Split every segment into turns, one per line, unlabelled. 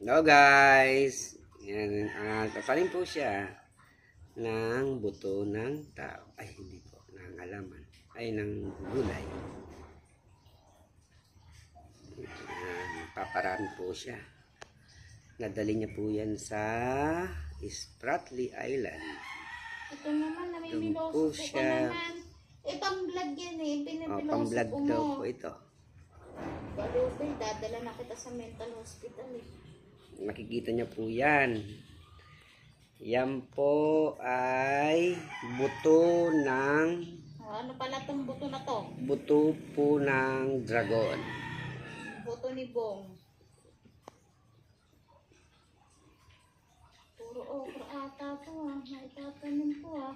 Hello guys! Yan, uh, tapalim po siya ng buto ng tao. Ay, hindi po. Ng halaman. Ay, ng gulay. Yan, paparami po siya. Nadali niya po yan sa Spratly Island.
Ito naman, namimiloso
Doon po siya.
naman. Eh, pang-vlog yan eh.
O,
Pinapiloso
pang-vlog daw po ito.
Balubay, dadala na kita sa mental hospital eh.
Makikita niyo po yan. Yan po ay buto ng
ano pala tong buto na to?
buto po ng dragon.
Buto ni Bong. Puro okra ata to ah. Naitatanim ko ah.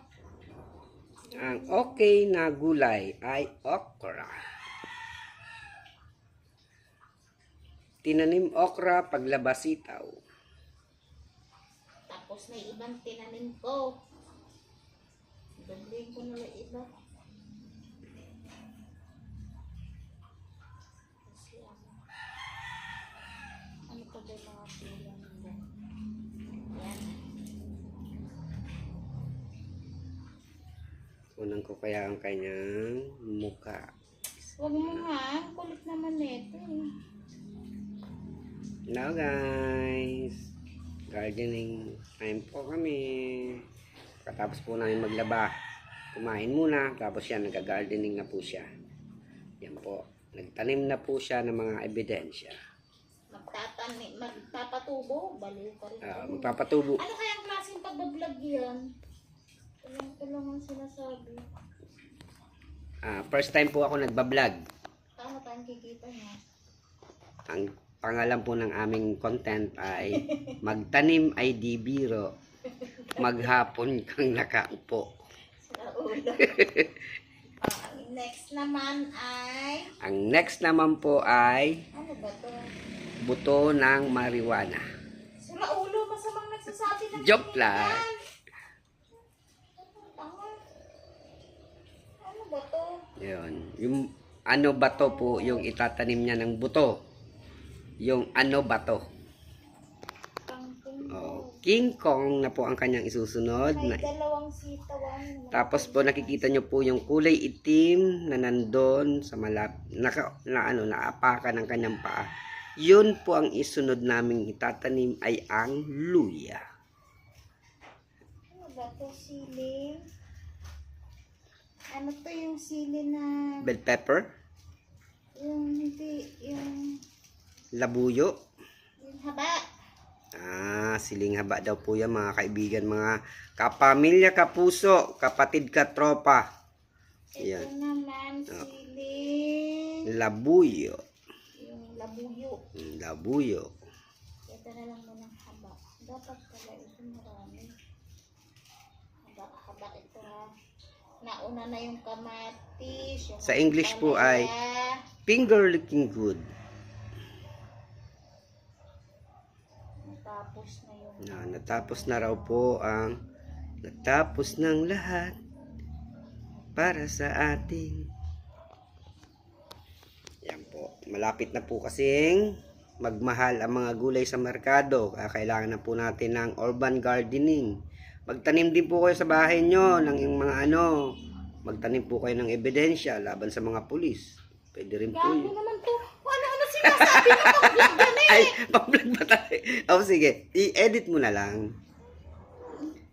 Ang okay na gulay ay okra. Tinanim okra paglabas sitaw.
Tapos may ibang tinanim ko. Dobling ko na lang iba. Ano. Pa ba yung mga nila? Yan.
Unang ko kaya ang kanyang muka.
Huwag mo nga. Kulit naman nito eh.
Now guys, gardening time po kami. Katapos po namin maglaba, kumain muna, tapos yan, nag-gardening na po siya. Yan po, nagtanim na po siya ng mga ebidensya.
Magtatanim, magpapatubo. Baliw ka rin.
Ah, magpapatubo.
Ano kayang klaseng pagbablog yan? Alam ko lang ang sinasabi.
Ah, first time po ako nagbablog.
Tama tayong kikita niya.
Ang pangalan po ng aming content ay Magtanim ay di biro, maghapon kang nakaupo.
Sa ulo. Ah, ang next naman ay...
Ang next naman po ay
Ano ba to?
buto ng marijuana.
Sa ulo, masamang nagsasabi ng
Joke lang.
Ano ba to?
Yun. Yung ano ba to po yung itatanim niya ng buto? Yung ano ba to? Oh, King Kong na po ang kanyang isusunod.
May
Na,
dalawang sitawan.
tapos po nakikita nyo po yung kulay itim na nandun sa malap naka, na ano naapakan ng kanyang paa. Yun po ang isunod naming itatanim ay ang luya.
Ano ba to? Sili? Ano to yung sili na...
Bell pepper,
Yung hindi... Yung...
labuyo,
haba.
Ah, siling haba daw po yan mga kaibigan, mga kapamilya, kapuso, kapatid, katropa.
Ito
Yan.
naman sili.
Labuyo.
Yung labuyo.
Mm, Labuyo.
Ito na lang muna haba. Dapat pala ito marami. Haba-haba ito ha. Nauna na yung kamatis. Yung
Sa English po ay-. Finger looking good.
Natapos na
Na, natapos na raw po ang natapos ng lahat para sa ating. Yan po. Malapit na po kasing magmahal ang mga gulay sa merkado. Kaya kailangan na po natin ng urban gardening. Magtanim din po kayo sa bahay nyo ng yung mga ano. Magtanim po kayo ng ebidensya laban sa mga pulis. Pwede rin po yun.
Sinasabi mo pag yan eh.
Ay, pang-vlog ba tayo? Oh, sige. I-edit mo na lang.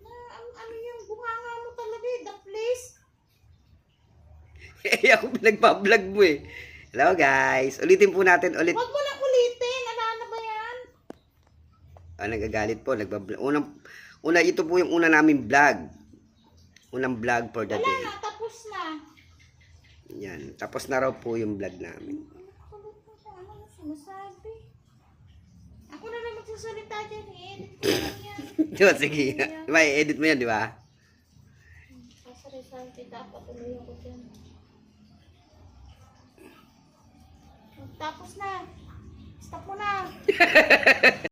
Na, ang, ano yung bunganga mo talaga eh. The place.
Eh, ako pinagpa-vlog mo eh. Hello guys. Ulitin po natin ulit.
Huwag mo na ulitin. Ala na ba yan?
Ah, nagagalit po. Nagbablog. Unang, una, ito po yung una namin vlog. Unang vlog for the
Wala
day.
na. Tapos na.
Yan. Tapos na raw po yung vlog namin.
Ano. Ako na lang magsasalita dyan. I-edit ko lang yan.
Sige. Di ba? I-edit mo yan, di ba?
Sasasalti dapat tuloy ako dyan. Tapos na. Stop mo na.